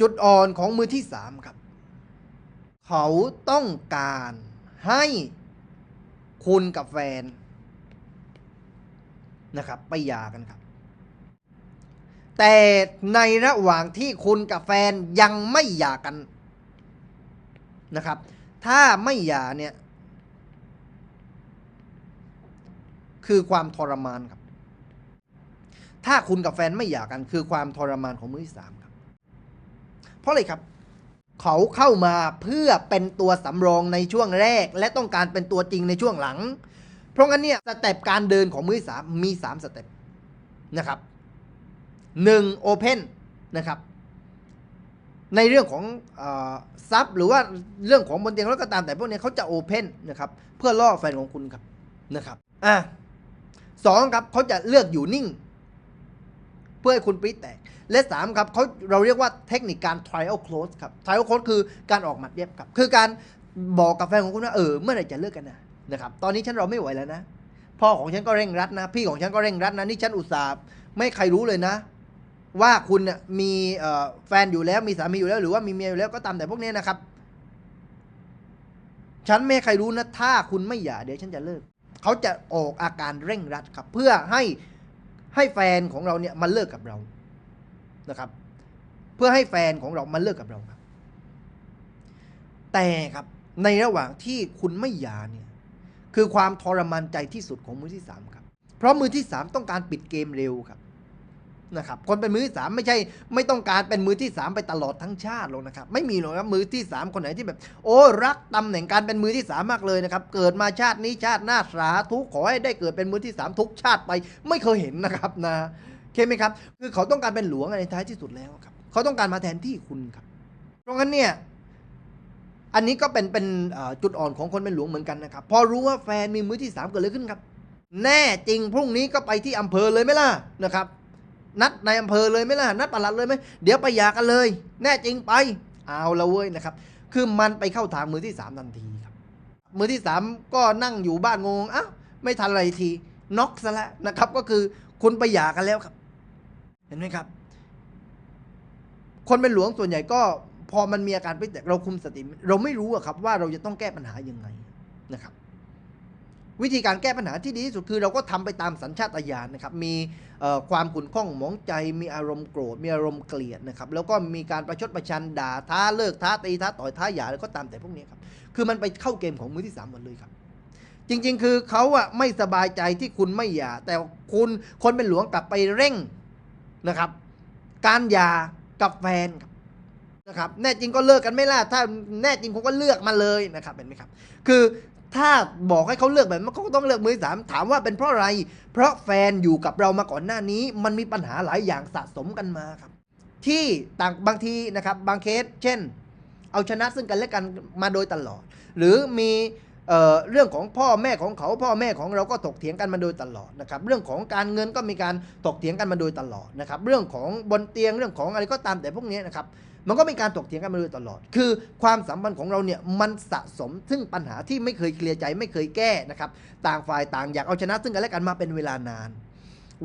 จุดอ่อนของมือที่สามครับ เขาต้องการให้คุณกับแฟนนะครับไปหย่ากันครับ แต่ในระหว่างที่คุณกับแฟนยังไม่หย่ากันนะครับ ถ้าไม่หย่าเนี่ย คือความทรมานครับ ถ้าคุณกับแฟนไม่หย่ากัน คือความทรมานของมือที่สามครับ เพราะอะไรครับ เขาเข้ามาเพื่อเป็นตัวสำรองในช่วงแรก และต้องการเป็นตัวจริงในช่วงหลัง เพราะงั้นเนี่ยสเต็ปการเดินของมือสามมีสามสเต็ปนะครับหนึ่งโอเพนนะครับในเรื่องของซับหรือว่าเรื่องของบนเตียงแล้วก็ตามแต่พวกนี้เขาจะโอเพนนะครับเพื่อล่อแฟนของคุณครับนะครับอะสองครับเขาจะเลือกอยู่นิ่ง พื่อให้คุณปรี๊แตก และสามครับเขาเราเรียกว่าเทคนิคการ trial close ครับ trial close คือการออกหมัดเย็บครับ คือการบอกกับแฟนของคุณว่าเออเมื่อไหร่จะเลิกกันนะนะครับตอนนี้ฉันเราไม่ไหวแล้วนะ พ่อของฉันก็เร่งรัดนะ พี่ของฉันก็เร่งรัดนะนี่ฉันอุตส่าห์ไม่ใครรู้เลยนะ ว่าคุณเนี่ยมีแฟนอยู่แล้วมีสามีอยู่แล้ว หรือว่ามีเมียอยู่แล้วก็ตามแต่พวกนี้นะครับ ฉันไม่ให้ใครรู้นะถ้าคุณไม่หย่าเดี๋ยวฉันจะเลิกเขาจะออกอาการเร่งรัดครับ เพื่อให้ ให้แฟนของเราเนี่ยมันเลิกกับเรานะครับ เพื่อให้แฟนของเรามาเลิกกับเราครับ แต่ครับในระหว่างที่คุณไม่หย่าเนี่ยคือความทรมานใจที่สุดของมือที่สามครับ เพราะมือที่สามต้องการปิดเกมเร็วครับ นะครับคนเป็นมือที่สามไม่ใช่ไม่ต้องการเป็นมือที่สามไปตลอดทั้งชาติหรอกนะครับไม่มีหรอกครับมือที่สามคนไหนที่แบบ โอ้รักตำแหน่งการเป็นมือที่สามมากเลยนะครับเกิดมาชาตินี้ชาติหน้าสาธุกขอให้ได้เกิดเป็นมือที่สามทุกชาติไปไม่เคยเห็นนะครับนะเข้าไหมครับ คือเขาต้องการเป็นหลวงในท้ายที่สุดแล้วครับ เขาต้องการมาแทนที่คุณครับเพราะงั้นเนี่ยอันนี้ก็เป็นเป็นจุดอ่อนของคนเป็นหลวงเหมือนกันนะครับ พอรู้ว่าแฟนมีมือที่สามเกิดอะไรขึ้นครับ แน่จริงพรุ่งนี้ก็ไปที่อำเภอเลยไหมล่ะนะครับ นัดในอำเภอเลยไหมล่ะนัดปลัดเลยไหมเดี๋ยวไปหยากันเลย แน่จริงไปเอาละเว้ยนะครับ คือมันไปเข้าทางมือที่สามทันทีครับมือที่สามก็นั่งอยู่บ้านงงอ้าวไม่ทันอะไรทีน็อกซะแล้วนะครับ ก็คือคุณไปหย่ากันแล้วครับ เห็นไหมครับ คนเป็นหลวงส่วนใหญ่ก็พอมันมีอาการพิแตกเราคุมสติ เราไม่รู้อะครับ ว่าเราจะต้องแก้ปัญหายังไงนะครับ วิธีการแก้ปัญหาที่ดีที่สุดคือเราก็ทำไปตามสัญชาตญาณนะครับ มีความขุ่นข้องหมองใจ มีอารมณ์โกรธ มีอารมณ์เกลียดนะครับ แล้วก็มีการประชดประชันด่าท้าเลิกท้าตีท้าต่อยท้าหยาแล้วก็ตามแต่พวกนี้ครับ คือมันไปเข้าเกมของมือที่สามหมดเลยครับ จริง ๆ คือเขาอะไม่สบายใจที่คุณไม่หย่า แต่คุณคนเป็นหลวงกลับไปเร่งนะครับ การหย่ากับแฟนครับนะครับแน่จริงก็เลิกกันไม่ล่ะถ้าแน่จริงคงก็เลือกมาเลยนะครับเห็นไหมครับ คือ ถ้าบอกให้เขาเลือกแบบนั้นเขาก็ต้องเลือกมือสามถามว่าเป็นเพราะอะไร เพราะแฟนอยู่กับเรามาก่อนหน้านี้ มันมีปัญหาหลายอย่างสะสมกันมาครับ ที่ต่างบางทีนะครับบางเคส เช่น เอาชนะซึ่งกันและกันมาโดยตลอด หรือมีเออเรื่องของพ่อแม่ของเขาพ่อแม่ของเราก็ถกเถียงกันมาโดยตลอดนะครับเรื่องของการเงินก็มีการถกเถียงกันมาโดยตลอดนะครับเรื่องของบนเตียงเรื่องของอะไรก็ตามแต่พวกนี้นะครับ มันก็มีการถกเถียงกันมาโดยตลอด คือความสัมพันธ์ของเราเนี่ยมันสะสมซึ่งปัญหาที่ไม่เคยเคลียร์ใจไม่เคยแก้นะครับ ต่างฝ่ายต่างอยากเอาชนะซึ่งกันและกันมาเป็นเวลานาน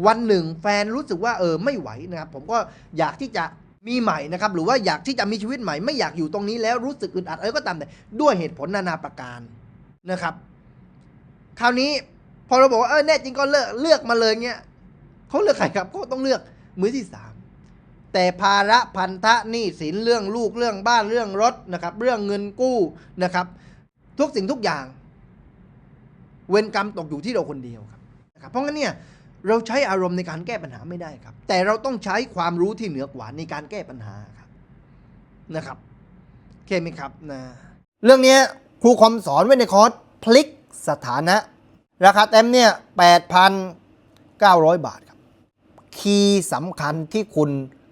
วันหนึ่งแฟนรู้สึกว่าเออไม่ไหวนะครับผมก็อยากที่จะมีใหม่นะครับหรือว่าอยากที่จะมีชีวิตใหม่ไม่อยากอยู่ตรงนี้แล้วรู้สึกอึดอัดอะไรก็ตามแต่ด้วยเหตุผลนานาประการนะครับ คราวนี้พอเราบอกว่าเออแน่จริงก็เลือกเลือกมาเลยเงี้ยเขาเลือกใครครับเขาต้องเลือกมือที่สาม แต่ภาระพันธะหนี้สินเรื่องลูกเรื่องบ้านเรื่องรถนะครับ เรื่องเงินกู้นะครับ ทุกสิ่งทุกอย่าง เวรกรรมตกอยู่ที่เราคนเดียวครับนะครับเพราะงั้นเนี่ยเราใช้อารมณ์ในการแก้ปัญหาไม่ได้ครับ แต่เราต้องใช้ความรู้ที่เหนือกว่าในการแก้ปัญหาครับนะครับโอเคไหมครับนะเรื่องนี้ครูคอมสอนไว้ในคอร์สพลิกสถานะ ราคาเต็มเนี่ย8,900 บาทครับ คีย์สำคัญที่คุณ